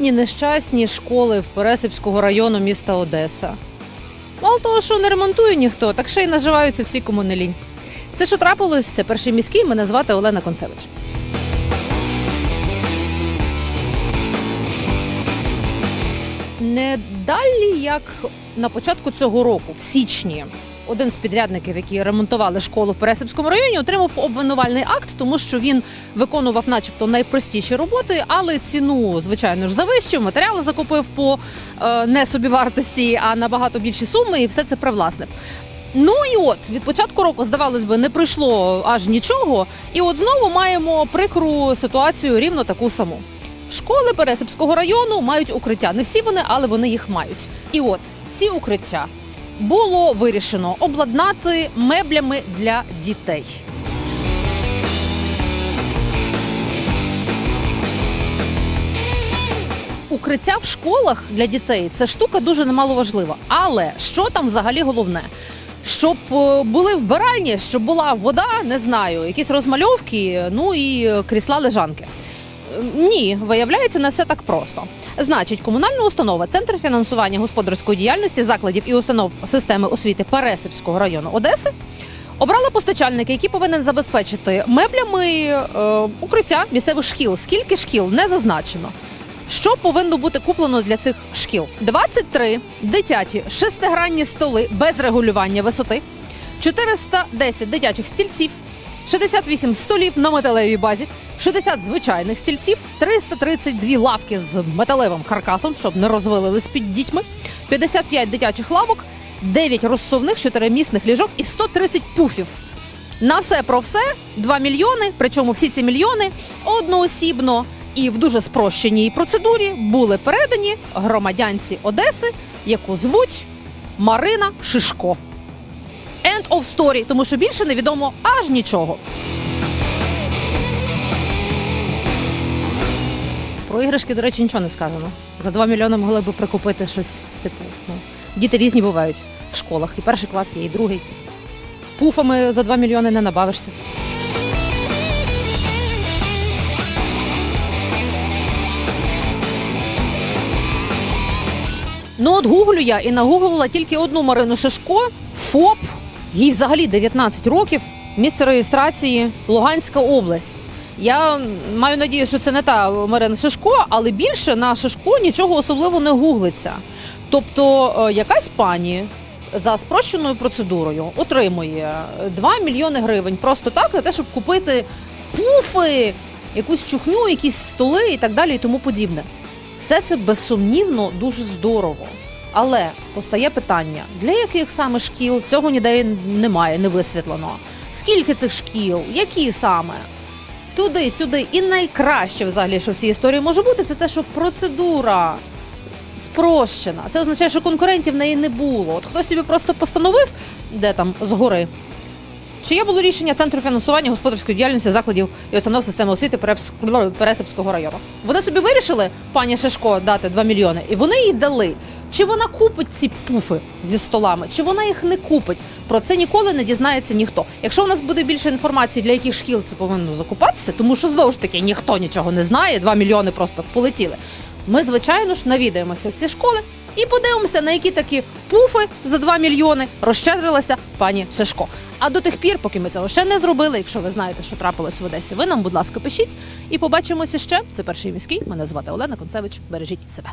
бідні нещасні школи в Пересипського району міста Одеса. Мало того, що не ремонтує ніхто, так ще й наживаються всі, кому. Це що трапилось, це перший міський. Мене звати Олена Концевич. Не далі, як на початку цього року, в січні, один з підрядників, які ремонтували школу в Пересипському районі, отримав обвинувальний акт, тому що він виконував, начебто, найпростіші роботи, але ціну, звичайно ж, завищив, матеріали закупив по е, не собівартості, а набагато більші суми, і все це привласнив. Ну і от від початку року, здавалось би, не пройшло аж нічого. І от знову маємо прикру ситуацію рівно таку саму. Школи Пересипського району мають укриття. Не всі вони, але вони їх мають. І от ці укриття було вирішено обладнати меблями для дітей. Укриття в школах для дітей це штука дуже немаловажлива. Але що там взагалі головне? Щоб е, були вбиральні, щоб була вода, не знаю, якісь розмальовки, ну і е, крісла лежанки. Ні, виявляється, не все так просто. Значить, комунальна установа, центр фінансування господарської діяльності закладів і установ системи освіти Пересипського району Одеси обрала постачальника, який повинен забезпечити меблями е, укриття місцевих шкіл. Скільки шкіл не зазначено. Що повинно бути куплено для цих шкіл? 23 дитячі шестигранні столи без регулювання висоти, 410 дитячих стільців, 68 столів на металевій базі, 60 звичайних стільців, 332 лавки з металевим каркасом, щоб не розвалились під дітьми, 55 дитячих лавок, 9 розсувних чотиримісних ліжок і 130 пуфів. На все про все 2 мільйони. Причому всі ці мільйони одноосібно і в дуже спрощеній процедурі були передані громадянці Одеси, яку звуть Марина Шишко. End of story, тому що більше невідомо аж нічого. Про іграшки, до речі, нічого не сказано. За 2 мільйони могли б прикупити щось типу. Ну, діти різні бувають в школах. І перший клас є, і другий. Пуфами за 2 мільйони не набавишся. Ну от гуглю я і нагуглила тільки одну Марину Шишко, ФОП, їй взагалі 19 років, місце реєстрації Луганська область. Я маю надію, що це не та Марина Шишко, але більше на Шишко нічого особливо не гуглиться. Тобто е, якась пані за спрощеною процедурою отримує 2 мільйони гривень просто так на те, щоб купити пуфи, якусь чухню, якісь столи і так далі, і тому подібне. Все це безсумнівно дуже здорово. Але постає питання: для яких саме шкіл цього ніде немає, не висвітлено. Скільки цих шкіл, які саме? Туди, сюди. І найкраще взагалі, що в цій історії може бути, це те, що процедура спрощена. Це означає, що конкурентів в неї не було. От хто собі просто постановив, де там згори. Чиє було рішення Центру фінансування господарської діяльності закладів і установ системи освіти Перепс- Пересипського району? Вони собі вирішили пані Шишко дати 2 мільйони, і вони їй дали. Чи вона купить ці пуфи зі столами, чи вона їх не купить? Про це ніколи не дізнається ніхто. Якщо у нас буде більше інформації, для яких шкіл це повинно закупатися, тому що знову ж таки ніхто нічого не знає, 2 мільйони просто полетіли. Ми, звичайно ж, навідаємося в ці школи і подивимося, на які такі пуфи за 2 мільйони розщедрилася пані Шишко. А до тих пір, поки ми цього ще не зробили, якщо ви знаєте, що трапилось в Одесі, ви нам, будь ласка, пишіть і побачимося ще. Це перший міський. Мене звати Олена Концевич. Бережіть себе.